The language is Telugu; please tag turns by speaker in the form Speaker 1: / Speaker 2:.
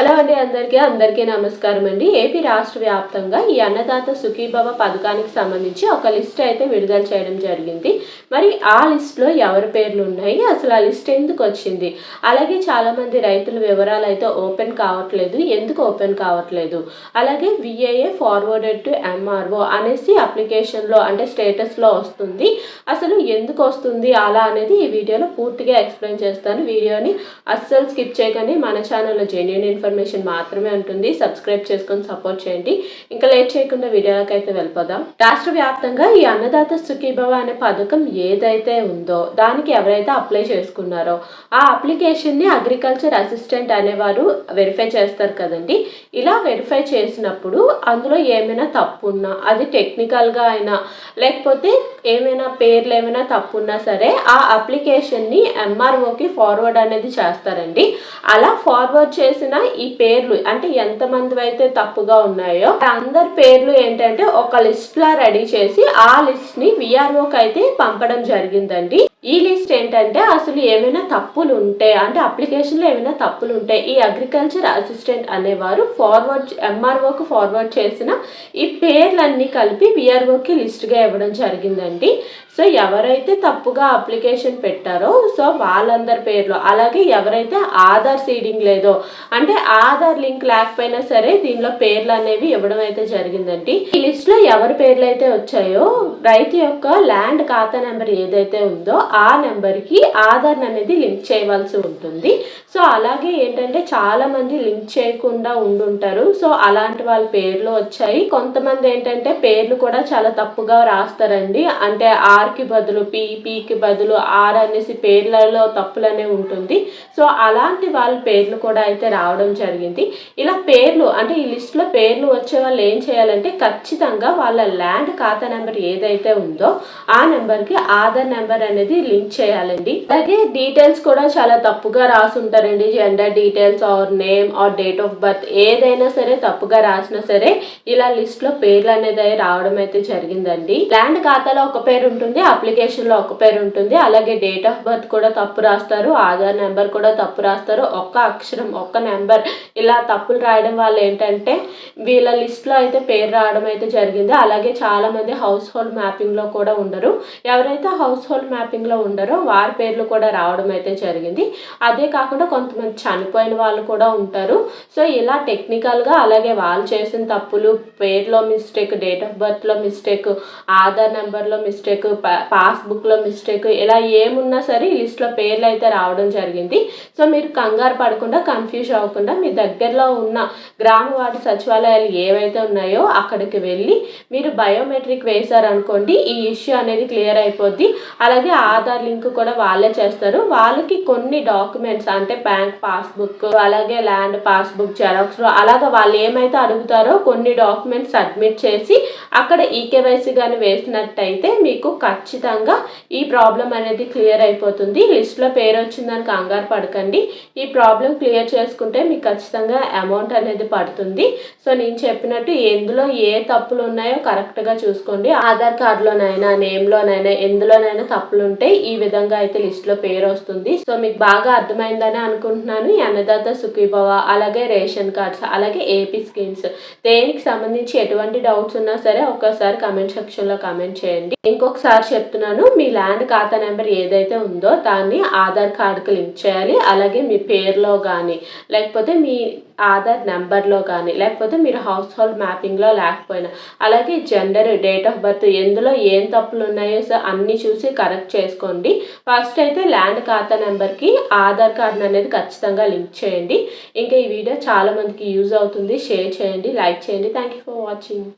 Speaker 1: హలో అండి అందరికీ అందరికీ నమస్కారం అండి. ఏపీ రాష్ట్ర వ్యాప్తంగా ఈ అన్నదాత సుఖీభవ పథకానికి సంబంధించి ఒక లిస్ట్ అయితే విడుదల చేయడం జరిగింది. మరి ఆ లిస్ట్లో ఎవరి పేర్లు ఉన్నాయి? అసలు ఆ లిస్ట్ ఎందుకు వచ్చింది? అలాగే చాలామంది రైతుల వివరాలు అయితే ఓపెన్ కావట్లేదు. ఎందుకు ఓపెన్ కావట్లేదు? అలాగే విఏఏ ఫార్వర్డెడ్ టు ఎంఆర్ఓ అనేసి అప్లికేషన్లో అంటే స్టేటస్లో వస్తుంది. అసలు ఎందుకు వస్తుంది? అలా అనేది ఈ వీడియోలో పూర్తిగా ఎక్స్ప్లెయిన్ చేస్తాను. వీడియోని అస్సలు స్కిప్ చేయకండి. మన ఛానల్లో జెన్యున్ ఇన్ఫర్మేషన్ ఇన్ఫర్మేషన్ మాత్రమే ఉంటుంది. సబ్స్క్రైబ్ చేసుకొని సపోర్ట్ చేయండి. ఇంకా లేట్ చేయకుండా వీడియోలోకి అయితే వెళ్ళిపోదాం. రాష్ట్ర వ్యాప్తంగా ఈ అన్నదాత సుఖీభవ అనే పథకం ఏదైతే ఉందో దానికి ఎవరైతే అప్లై చేసుకున్నారో ఆ అప్లికేషన్ని అగ్రికల్చర్ అసిస్టెంట్ అనేవారు వెరిఫై చేస్తారు కదండి. ఇలా వెరిఫై చేసినప్పుడు అందులో ఏమైనా తప్పు ఉన్నా అది టెక్నికల్గా అయినా లేకపోతే ఏమైనా పేర్లు ఏమైనా తప్పు ఉన్నా సరే ఆ అప్లికేషన్ని ఎంఆర్ఓకి ఫార్వర్డ్ అనేది చేస్తారండి. అలా ఫార్వర్డ్ చేసిన ఈ పేర్లు అంటే ఎంతమంది అయితే తప్పుగా ఉన్నాయో అందరి పేర్లు ఏంటంటే ఒక లిస్ట్ లా రెడీ చేసి ఆ లిస్ట్ని విఆర్ఓకి అయితే పంపడం జరిగిందండి. ఈ లిస్ట్ ఏంటంటే అసలు ఏమైనా తప్పులు ఉంటే అంటే అప్లికేషన్లో ఏమైనా తప్పులు ఉంటే ఈ అగ్రికల్చర్ అసిస్టెంట్ అనేవారు ఫార్వర్డ్ ఎంఆర్ఓకి ఫార్వర్డ్ చేసిన ఈ పేర్లన్నీ కలిపి విఆర్ఓకి లిస్ట్గా ఇవ్వడం జరిగిందండి. సో ఎవరైతే తప్పుగా అప్లికేషన్ పెట్టారో సో వాళ్ళందరి పేర్లు అలాగే ఎవరైతే ఆధార్ సీడింగ్ లేదో అంటే ఆధార్ లింక్ లేకపోయినా సరే దీనిలో పేర్లు అనేవి ఇవ్వడం అయితే జరిగిందండి. ఈ లిస్ట్లో ఎవరి పేర్లు అయితే వచ్చాయో రైతు యొక్క ల్యాండ్ ఖాతా నెంబర్ ఏదైతే ఉందో ఆ నెంబర్కి ఆధార్ అనేది లింక్ చేయవలసి ఉంటుంది. సో అలాగే ఏంటంటే చాలామంది లింక్ చేయకుండా ఉండుంటారు. సో అలాంటి వాళ్ళ పేర్లు వచ్చాయి. కొంతమంది ఏంటంటే పేర్లు కూడా చాలా తప్పుగా రాస్తారండి. అంటే ఆర్కి బదులు పీ పీకి బదులు ఆర్ అనేసి పేర్లలో తప్పులనే ఉంటుంది. సో అలాంటి వాళ్ళ పేర్లు కూడా అయితే రావడం జరిగింది. ఇలా పేర్లు అంటే ఈ లిస్ట్లో పేర్లు వచ్చే వాళ్ళు ఏం చేయాలంటే ఖచ్చితంగా వాళ్ళ ల్యాండ్ ఖాతా నెంబర్ ఏదైతే ఉందో ఆ నెంబర్కి ఆధార్ నెంబర్ అనేది లింక్ చేయాలండి. అలాగే డీటెయిల్స్ కూడా చాలా తప్పుగా రాసుంటారండి. Gender details or name or date of birth ఏదైనా సరే తప్పుగా రాసినా సరే ఇలా లిస్ట్లో పేర్లు అనేది రావడం అయితే జరిగిందండి. ల్యాండ్ ఖాతాలో ఒక పేరు ఉంటుంది అప్లికేషన్లో ఒక పేరు ఉంటుంది. అలాగే డేట్ ఆఫ్ బర్త్ కూడా తప్పు రాస్తారు ఆధార్ నెంబర్ కూడా తప్పు రాస్తారు. ఒక్క అక్షరం ఒక్క నెంబర్ ఇలా తప్పులు రాయడం వల్ల ఏంటంటే వీళ్ళ లిస్ట్లో అయితే పేరు రావడం అయితే జరిగింది. అలాగే చాలా మంది హౌస్ హోల్డ్ మ్యాపింగ్లో కూడా ఉండరు. ఎవరైతే హౌస్ హోల్డ్ మ్యాపింగ్ లో ఉండరో వారి పేర్లు కూడా రావడం అయితే జరిగింది. అదే కాకుండా కొంతమంది చనిపోయిన వాళ్ళు కూడా ఉంటారు. సో ఇలా టెక్నికల్గా అలాగే వాళ్ళు చేసిన తప్పులు పేర్లో మిస్టేక్ డేట్ ఆఫ్ బర్త్లో మిస్టేక్ ఆధార్ నెంబర్లో మిస్టేక్ పాస్బుక్లో మిస్టేక్ ఇలా ఏమున్నా సరే ఈ లిస్ట్లో పేర్లు అయితే రావడం జరిగింది. సో మీరు కంగారు పడకుండా కన్ఫ్యూజ్ అవ్వకుండా మీ దగ్గరలో ఉన్న గ్రామ వార్డు సచివాలయాలు ఏవైతే ఉన్నాయో అక్కడికి వెళ్ళి మీరు బయోమెట్రిక్ వేశారనుకోండి ఈ ఇష్యూ అనేది క్లియర్ అయిపోద్ది. అలాగే ఆ ఆధార్ లింక్ కూడా వాళ్ళే చేస్తారు. వాళ్ళకి కొన్ని డాక్యుమెంట్స్ అంటే బ్యాంక్ పాస్బుక్ అలాగే ల్యాండ్ పాస్బుక్ జెరాక్స్ అలాగే వాళ్ళు ఏమైతే అడుగుతారో కొన్ని డాక్యుమెంట్స్ సబ్మిట్ చేసి అక్కడ ఈకేవైసీ కానీ వేసినట్టయితే మీకు ఖచ్చితంగా ఈ ప్రాబ్లం అనేది క్లియర్ అయిపోతుంది. లిస్ట్లో పేరు వచ్చిందని కంగారు పడకండి. ఈ ప్రాబ్లం క్లియర్ చేసుకుంటే మీకు ఖచ్చితంగా అమౌంట్ అనేది పడుతుంది. సో నేను చెప్పినట్టు ఎందులో ఏ తప్పులు ఉన్నాయో కరెక్ట్గా చూసుకోండి. ఆధార్ కార్డులోనైనా నేమ్లోనైనా ఎందులోనైనా తప్పులు ఉంటే ఈ విధంగా అయితే లిస్ట్లో పేరు వస్తుంది. సో మీకు బాగా అర్థమైందని అనుకుంటున్నాను. ఈ అన్నదాత సుఖీభవ అలాగే రేషన్ కార్డ్స్ అలాగే ఏపీ స్కీమ్స్. దేనికి సంబంధించి ఎటువంటి డౌట్స్ ఉన్నా సరే ఒక్కసారి కమెంట్ సెక్షన్లో కమెంట్ చేయండి. ఇంకొకసారి చెప్తున్నాను మీ ల్యాండ్ ఖాతా నెంబర్ ఏదైతే ఉందో దాన్ని ఆధార్ కార్డుకి లింక్ చేయాలి. అలాగే మీ పేరులో కానీ లేకపోతే మీ ఆధార్ నెంబర్లో కానీ లేకపోతే మీరు హౌస్ హోల్డ్ మ్యాపింగ్లో లేకపోయినా అలాగే జెండర్ డేట్ ఆఫ్ బర్త్ ఎందులో ఏం తప్పులు ఉన్నాయో సార్ అన్నీ చూసి కరెక్ట్ చేసుకోండి. ఫస్ట్ అయితే ల్యాండ్ ఖాతా నెంబర్కి ఆధార్ కార్డ్ అనేది ఖచ్చితంగా లింక్ చేయండి. ఇంకా ఈ వీడియో చాలామందికి యూజ్ అవుతుంది. షేర్ చేయండి లైక్ చేయండి. Thank you for watching.